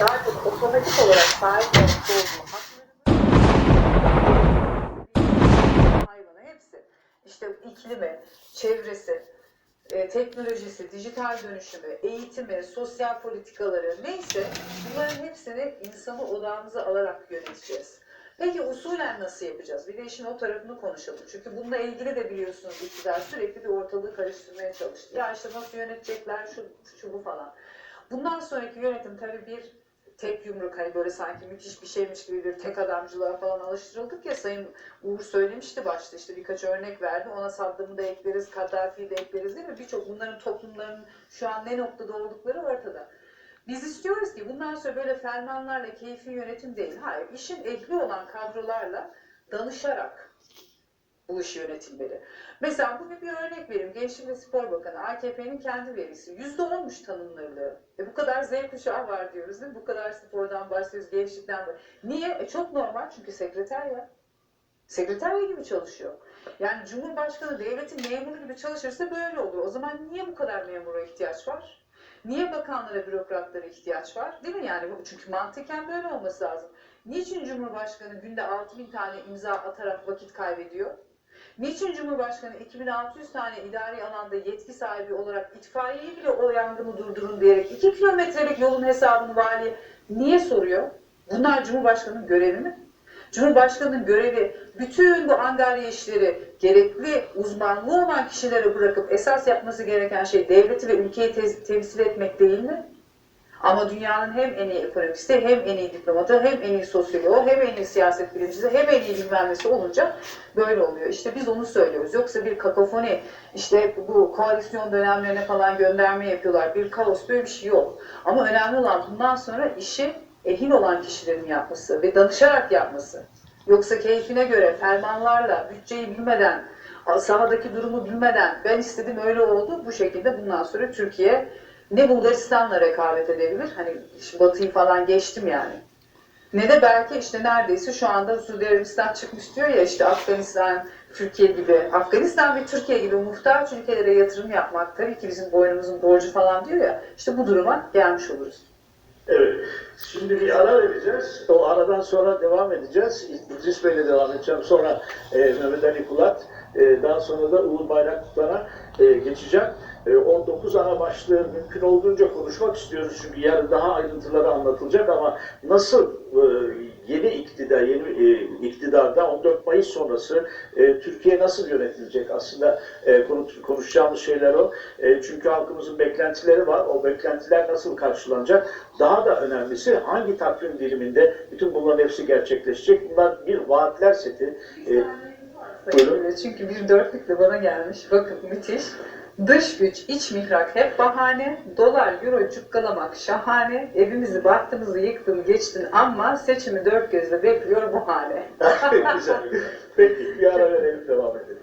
daha çok otomatik olarak sahip olduğu hakları hayvanı hepsi işte iklimi, çevresi, e, teknolojisi, dijital dönüşümü, eğitimi, sosyal politikaları neyse bunların hepsini insanı odağımıza alarak yöneteceğiz. Peki usulen nasıl yapacağız? Bir de işin o tarafını konuşalım. Çünkü bununla ilgili de biliyorsunuz iktidar sürekli bir ortalığı karıştırmaya çalıştı. Ya işte nasıl yönetecekler, şu, şu bu falan. Bundan sonraki yönetim tabii bir tek yumruk hani böyle sanki müthiş bir şeymiş gibi bir tek adamcılığa falan alıştırıldık ya Sayın Uğur söylemişti başta işte birkaç örnek verdi. Ona Saddam'ı da ekleriz, Kaddafi'yi de ekleriz değil mi? Birçok bunların toplumların şu an ne noktada oldukları ortada. Biz istiyoruz ki bundan sonra böyle fermanlarla keyfi yönetim değil. Hayır, işin ehli olan kadrolarla danışarak bu iş yönetilmeli. Mesela bugün bir örnek vereyim. Gençlik ve Spor Bakanı AKP'nin kendi verisi. Yüzde olmuş tanınırlığı. E bu kadar Z kuşağı var diyoruz değil mi? Bu kadar spordan bahsediyoruz, gençlikten var. Niye? E çok normal çünkü sekreter ya. Sekreterya gibi çalışıyor. Yani Cumhurbaşkanı devletin memuru gibi çalışırsa böyle olur. O zaman niye bu kadar memura ihtiyaç var? Niye bakanlara, bürokratlara ihtiyaç var? Değil mi yani? Çünkü mantıken böyle olması lazım. Niçin Cumhurbaşkanı günde 6000 tane imza atarak vakit kaybediyor? Niçin Cumhurbaşkanı 2600 tane idari alanda yetki sahibi olarak itfaiyeyi bile o yangını durdurun diyerek 2 kilometrelik yolun hesabını valiye niye soruyor? Bunlar Cumhurbaşkanı'nın görevi mi? Cumhurbaşkanı'nın görevi bütün bu angarya işleri gerekli uzmanlığı olan kişilere bırakıp esas yapması gereken şey devleti ve ülkeyi te- temsil etmek değil mi? Ama dünyanın hem en iyi ekonomisti, hem en iyi diplomatı, hem en iyi sosyoloğu, hem en iyi siyaset bilimcisi, hem en iyi bilmem olunca böyle oluyor. İşte biz onu söylüyoruz. Yoksa bir kakofoni, işte bu koalisyon dönemlerine falan gönderme yapıyorlar. Bir kaos, böyle bir şey yok. Ama önemli olan bundan sonra işi ehil olan kişilerin yapması ve danışarak yapması. Yoksa keyfine göre fermanlarla, bütçeyi bilmeden, sahadaki durumu bilmeden ben istedim öyle oldu. Bu şekilde bundan sonra Türkiye ne Bulgaristan'la rekabet edebilir? Hani Batı'yı falan geçtim yani. Ne de belki işte neredeyse şu anda Suudi Arabistan çıkmış diyor ya işte Afganistan, Türkiye gibi, Afganistan ve Türkiye gibi muhtaç ülkelere yatırım yapmak tabii ki bizim boynumuzun borcu falan diyor ya işte bu duruma gelmiş oluruz. Evet. Şimdi bir ara vereceğiz. O aradan sonra devam edeceğiz. İdris Bey'le devam edeceğim. Sonra e, Mehmet Ali Kulat. e, daha sonra da Uğur Bayraktar'a e, geçeceğim. E, 19 ana başlığı mümkün olduğunca konuşmak istiyoruz. Çünkü yarın daha ayrıntıları anlatılacak ama nasıl e, yeni iktidar, yeni e, iktidarda 14 Mayıs sonrası e, Türkiye nasıl yönetilecek? Aslında e, konu- konuşacağımız şeyler o. E, çünkü halkımızın beklentileri var. O beklentiler nasıl karşılanacak? Daha da önemlisi hangi takvim diliminde bütün bunların hepsi gerçekleşecek? Bunlar bir vaatler seti. E, Buyurun. Çünkü bir dörtlük de bana gelmiş. Bakın müthiş. Dış güç, iç mihrak hep bahane. Dolar, euro cukkalamak şahane. Evimizi, bahtımızı yıktın, geçtin ama seçimi dört gözle bekliyor bu hane. Güzel. Peki bir ara verelim devam edelim.